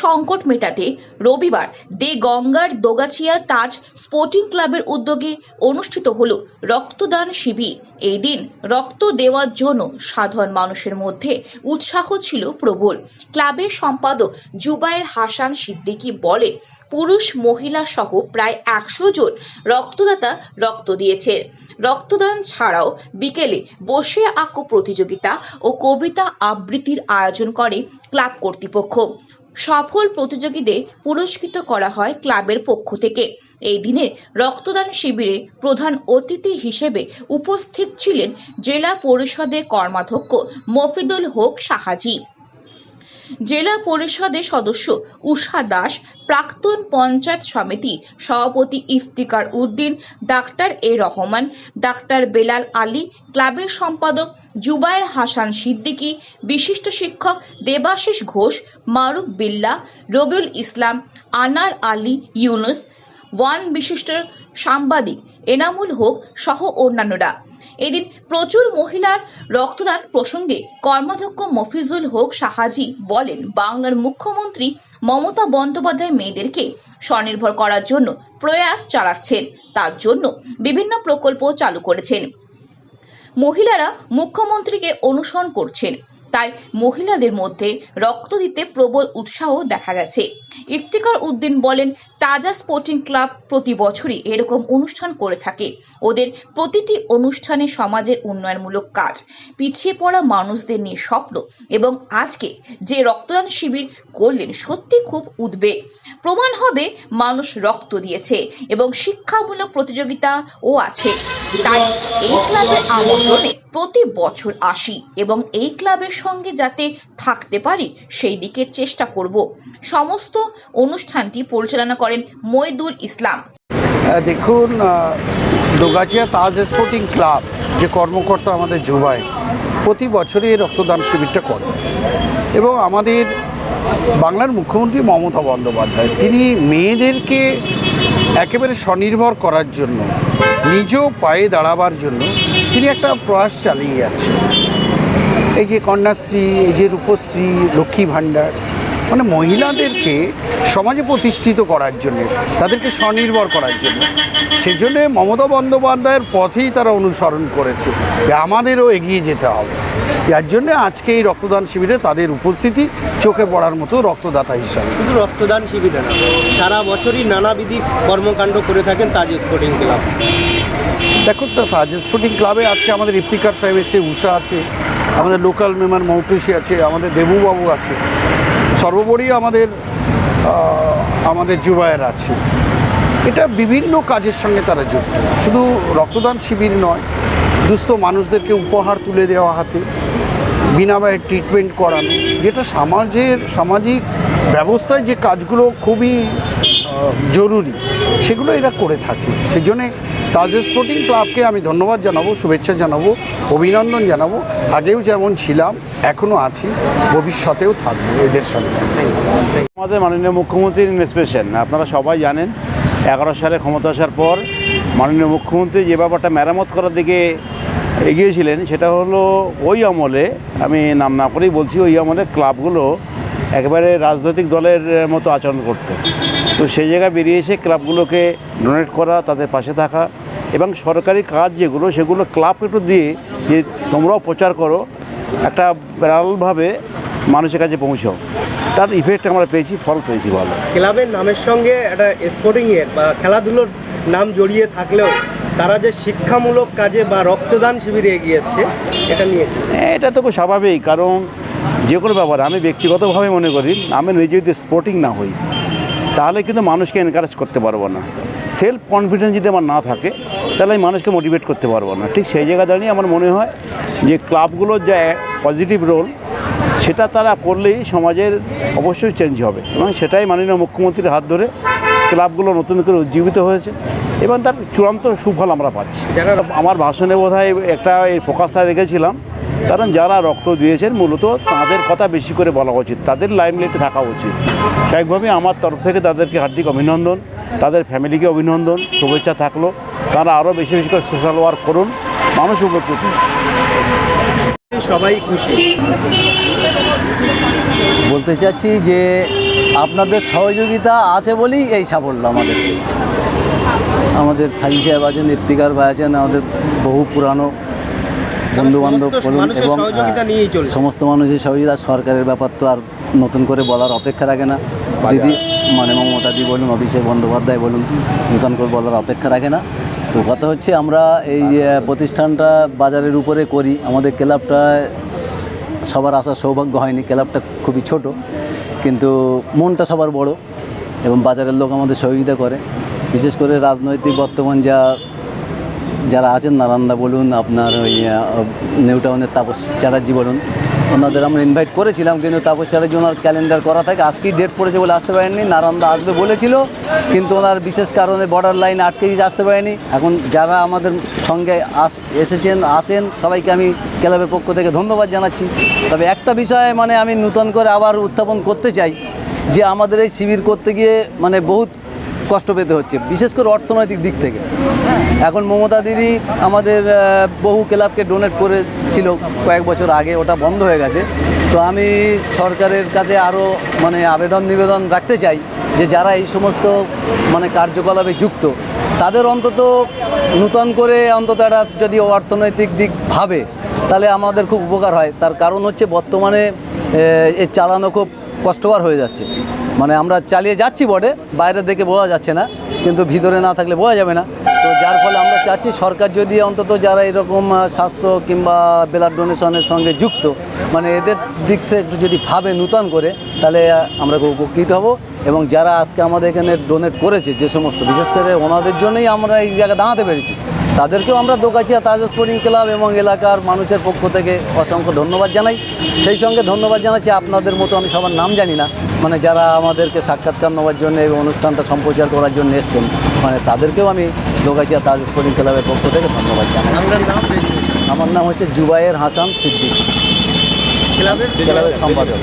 সংকট মেটাতে রবিবার দে গঙ্গার দোগাছিয়া তাজ স্পোর্টিং ক্লাবের উদ্যোগে অনুষ্ঠিত হল রক্তদান শিবির। এই দিন রক্ত দেওয়ার জন্য সাধারণ মানুষের মধ্যে উৎসাহ ছিল প্রবল। ক্লাবের সম্পাদক জুবায়ের হাসান সিদ্দিকী বলে, পুরুষ মহিলা সহ প্রায় একশো জন রক্তদাতা রক্ত দিয়েছে। রক্তদান ছাড়াও বিকেলে বসে আঁকো প্রতিযোগিতা ও কবিতা আবৃত্তির আয়োজন করে ক্লাব কর্তৃপক্ষ। সফল প্রতিযোগীদের পুরস্কৃত করা হয় ক্লাবের পক্ষ থেকে। এই দিনে রক্তদান শিবিরে প্রধান অতিথি হিসেবে উপস্থিত ছিলেন জেলা পরিষদের কর্মাধ্যক্ষ মফিদুল হক সাহাজি। জেলা পরিষদের সদস্য উষা দাস, প্রাক্তন পঞ্চায়েত সমিতি সভাপতি Iftikar Uddin, doctor A Rahman, doctor Belal Ali, ক্লাবের সম্পাদক জুবায়ের হাসান সিদ্দিকী, বিশিষ্ট শিক্ষক দেবাশিস ঘোষ, মারুফ বিল্লা, রবিউল ইসলাম, আনার আলী ইউনুস, ওয়ান বিশিষ্ট সাংবাদিক এনামুল হক সহ অন্যান্যরা। এদিন প্রচুর মহিলার রক্তদান প্রসঙ্গে কর্মাধ্যক্ষ মফিজুল হোক সাহাজি বলেন, বাংলার মুখ্যমন্ত্রী মমতা বন্দ্যোপাধ্যায় মেয়েদেরকে স্বনির্ভর করার জন্য প্রয়াস চালাচ্ছেন। তার জন্য বিভিন্ন প্রকল্প চালু করেছেন। মহিলারা মুখ্যমন্ত্রীকে অনুসরণ করছেন। তাই মহিলাদের মধ্যে রক্ত দিতে প্রবল উৎসাহ দেখা গেছে। ইফতিকার উদ্দিন বলেন, তাজা স্পোর্টিং ক্লাব প্রতি বছরই এরকম অনুষ্ঠান করে থাকে। ওদের প্রতিটি অনুষ্ঠানে সমাজের উন্নয়নমূলক কাজ, পিছিয়ে পড়া মানুষদের নিয়ে স্বপ্ন এবং আজকে যে রক্তদান শিবির করলেন সত্যি খুব উদ্বেগ। প্রমাণ হবে, মানুষ রক্ত দিয়েছে এবং শিক্ষামূলক প্রতিযোগিতাও আছে। তাই এই ক্লাবের আমন্ত্রণে প্রতি বছর আসি এবং এই ক্লাবের সঙ্গে যাতে থাকতে পারি সেই দিকে চেষ্টা করব। সমস্ত অনুষ্ঠানটি পরিচালনা করেন মইদুল ইসলাম। দেখুন আহ, দোগাছিয়া তাজ স্পোর্টিং ক্লাব যে কর্মকর্তা আমাদের জুবাই প্রতি বছরই রক্তদান শিবিরটা করে। এবং আমাদের বাংলার মুখ্যমন্ত্রী মমতা বন্দ্যোপাধ্যায় তিনি মেয়েদেরকে একেবারে স্বনির্ভর করার জন্য নিজেও পায়ে দাঁড়াবার জন্য তিনি একটা প্রয়াস চালিয়ে যাচ্ছেন। এই যে কন্যাশ্রী এই যে রূপশ্রী লক্ষ্মী ভাণ্ডার মানে মহিলাদেরকে সমাজে প্রতিষ্ঠিত করার জন্য তাদেরকে স্বনির্ভর করার জন্য। সেজন্য মমতা বন্দ্যোপাধ্যায়ের পথেই তারা অনুসরণ করেছে যে আমাদেরও এগিয়ে যেতে হবে। যার জন্য আজকে এই রক্তদান শিবিরে তাদের উপস্থিতি চোখে পড়ার মতো রক্তদাতা হিসাবে। শুধু রক্তদান শিবিরে না সারা বছরই নানাবিধি কর্মকাণ্ড করে থাকেন তাজ স্পোর্টিং ক্লাব। দেখুন তো তাজ স্পোর্টিং ক্লাবে আজকে আমাদের ইফতিকার সাহেব এসে উষা আছে আমাদের লোকাল মেম্বার মৌটুসি আছে, আমাদের দেবুবাবু আছে। সর্বোপরি আমাদের আমাদের যুবায়ের আছে। এটা বিভিন্ন কাজের সঙ্গে তারা যুক্ত। শুধু রক্তদান শিবির নয়, দুস্থ মানুষদেরকে উপহার তুলে দেওয়া হাতে বিনামূল্যে ট্রিটমেন্ট করানো, যেটা সমাজের, সামাজিক ব্যবস্থায় যে কাজগুলো খুবই জরুরি। সেগুলো এরা করে থাকে। সেই জন্যে তাজ স্পোর্টিং ক্লাবকে আমি ধন্যবাদ জানাব, শুভেচ্ছা জানাব, অভিনন্দন জানাব। আগেও যেমন ছিলাম এখনও আছি, ভবিষ্যতেও থাকব এদের সঙ্গে। আমাদের মাননীয় মুখ্যমন্ত্রীর ইন্সপিরেশন আপনারা সবাই জানেন, এগারো সালে ক্ষমতা আসার পর মাননীয় মুখ্যমন্ত্রী যে ব্যাপারটা মেরামত করার দিকে এগিয়েছিলেন, সেটা হলো ওই আমলে, আমি নাম না করেই বলছি, ওই আমলে ক্লাবগুলো একেবারে রাজনৈতিক দলের মতো আচরণ করতো। তো সেই জায়গায় বেরিয়ে এসে ক্লাবগুলোকে ডোনেট করা তাদের পাশে থাকা এবং সরকারি কাজ যেগুলো সেগুলো ক্লাব একটু দিয়ে যে তোমরাও প্রচার করো একটা বিরালভাবে মানুষের কাছে পৌঁছাও। তার ইফেক্ট আমরা পেয়েছি ফল পেয়েছি ভালো। ক্লাবের নামের সঙ্গে একটা স্পোর্টিংয়ের বা খেলাধুলোর নাম জড়িয়ে থাকলেও তারা যে শিক্ষামূলক কাজে বা রক্তদান শিবিরে এগিয়ে এসছে এটা নিয়ে। এটা তো খুব স্বাভাবিক কারণ যে কোনো ব্যাপার আমি ব্যক্তিগতভাবে মনে করি আমি নিজে যদি স্পোর্টিং না হই তাহলে কিন্তু মানুষকে এনকারেজ করতে পারব না। সেলফ কনফিডেন্স যদি আমার না থাকে তাহলে আমি মানুষকে মোটিভেট করতে পারব না। ঠিক সেই জায়গা দাঁড়িয়ে আমার মনে হয় যে ক্লাবগুলোর যে পজিটিভ রোল সেটা তারা করলেই সমাজের অবশ্যই চেঞ্জ হবে। এবং সেটাই মাননীয় মুখ্যমন্ত্রীর হাত ধরে ক্লাবগুলো নতুন করে উজ্জীবিত হয়েছে। এবং তার চূড়ান্ত সুফল আমরা পাচ্ছি। যারা আমার ভাষণে বোধ একটা এই ফোকাসটা রেখেছিলাম। কারণ যারা রক্ত দিয়েছেন মূলত তাদের কথা বেশি করে বলা উচিত তাদের লাইমলাইটে থাকা উচিত। স্বাভাবিকভাবে আমার তরফ থেকে তাদেরকে হার্দিক অভিনন্দন তাদের ফ্যামিলিকে অভিনন্দন শুভেচ্ছা থাকল। তারা আরও বেশি বেশি করে সোশ্যাল ওয়ার্ক করুন মানুষ উপকৃত সবাই খুশি। বলতে চাচ্ছি যে আপনাদের সহযোগিতা আছে বলেই এই সাফল্য আমাদের। আমাদের সাই সাহেব আছেন ইফতিকার ভাই আছেন আমাদের বহু পুরানো বন্ধু বান্ধব সমস্ত বলুন এবং সহযোগিতা হ্যাঁ। সমস্ত মানুষের সহযোগিতা সরকারের ব্যাপার তো আর নতুন করে বলার অপেক্ষা রাখে না। দিদি মানে মমতাদি বলুন অভিষেক বন্দ্যোপাধ্যায় বলুন নতুন করে বলার অপেক্ষা রাখে না। তো কথা হচ্ছে আমরা এই প্রতিষ্ঠানটা বাজারের উপরে করি। আমাদের ক্লাবটা সবার আসার সৌভাগ্য হয়নি। ক্লাবটা খুবই ছোট কিন্তু মনটা সবার বড় এবং বাজারের লোক আমাদের সহযোগিতা করে। বিশেষ করে রাজনৈতিক বর্তমান যা যারা আছেন নারান্দা বলুন আপনার ওই আহ, নিউ টাউনের তাপস চ্যাটার্জি বলুন ওনাদের আমরা ইনভাইট করেছিলাম কিন্তু তাপস চ্যাটার্জি ওনার ক্যালেন্ডার করা থাকে। আজকেই ডেট পড়েছে বলে আসতে পারেননি নারান্দা আসবে বলেছিল কিন্তু ওনার বিশেষ কারণে বর্ডার লাইন আটকে গিয়ে আসতে পারেনি। এখন যারা আমাদের সঙ্গে আস এসেছেন আসেন সবাইকে আমি ক্লাবের পক্ষ থেকে ধন্যবাদ জানাচ্ছি। তবে একটা বিষয়ে মানে আমি নূতন করে আবার উত্থাপন করতে চাই যে আমাদের এই শিবির করতে গিয়ে মানে বহুত কষ্ট পেতে হচ্ছে, বিশেষ করে অর্থনৈতিক দিক থেকে। এখন মমতা দিদি আমাদের বহু ক্লাবকে ডোনেট করেছিল কয়েক বছর আগে, ওটা বন্ধ হয়ে গেছে। তো আমি সরকারের কাছে আরও মানে আবেদন নিবেদন রাখতে চাই যে যারা এই সমস্ত মানে কার্যকলাপে যুক্ত, তাদের অন্তত নূতন করে অন্তত একটা যদি অর্থনৈতিক দিক ভাবে, তাহলে আমাদের খুব উপকার হয়। তার কারণ হচ্ছে বর্তমানে এর চালানো খুব কষ্টকর হয়ে যাচ্ছে। মানে আমরা চালিয়ে যাচ্ছি বটে বাইরে দেখে বোঝা যাচ্ছে না, কিন্তু ভিতরে না থাকলে বোঝা যাবে না। তো যার ফলে আমরা চাচ্ছি সরকার যদি অন্তত যারা এরকম স্বাস্থ্য কিংবা ব্লাড ডোনেশনের সঙ্গে যুক্ত মানে এদের দিক থেকে একটু যদি ভাবে নূতন করে, তাহলে আমরা খুব উপকৃত হব। এবং যারা আজকে আমাদের এখানে ডোনেট করেছে, যে সমস্ত, বিশেষ করে ওনাদের জন্যই আমরা এই জায়গায় দাঁড়াতে পেরেছি। তাদেরকেও আমরা দোকাচিয়া তাজ স্পোর্টিং ক্লাব এবং এলাকার মানুষের পক্ষ থেকে অসংখ্য ধন্যবাদ জানাই। সেই সঙ্গে ধন্যবাদ জানাচ্ছি আপনাদের মতো আমি সবার নাম জানি না মানে যারা আমাদেরকে সাক্ষাৎকার নেওয়ার জন্য এই অনুষ্ঠানটা সম্প্রচার করার জন্য এসছেন মানে তাদেরকেও আমি দোকাচিয়া তাজ স্পোর্টিং ক্লাবের পক্ষ থেকে ধন্যবাদ জানাই। আমার নাম হচ্ছে জুবায়ের হাসান সিদ্দিক। ক্লাবের ক্লাবের সম্পাদক।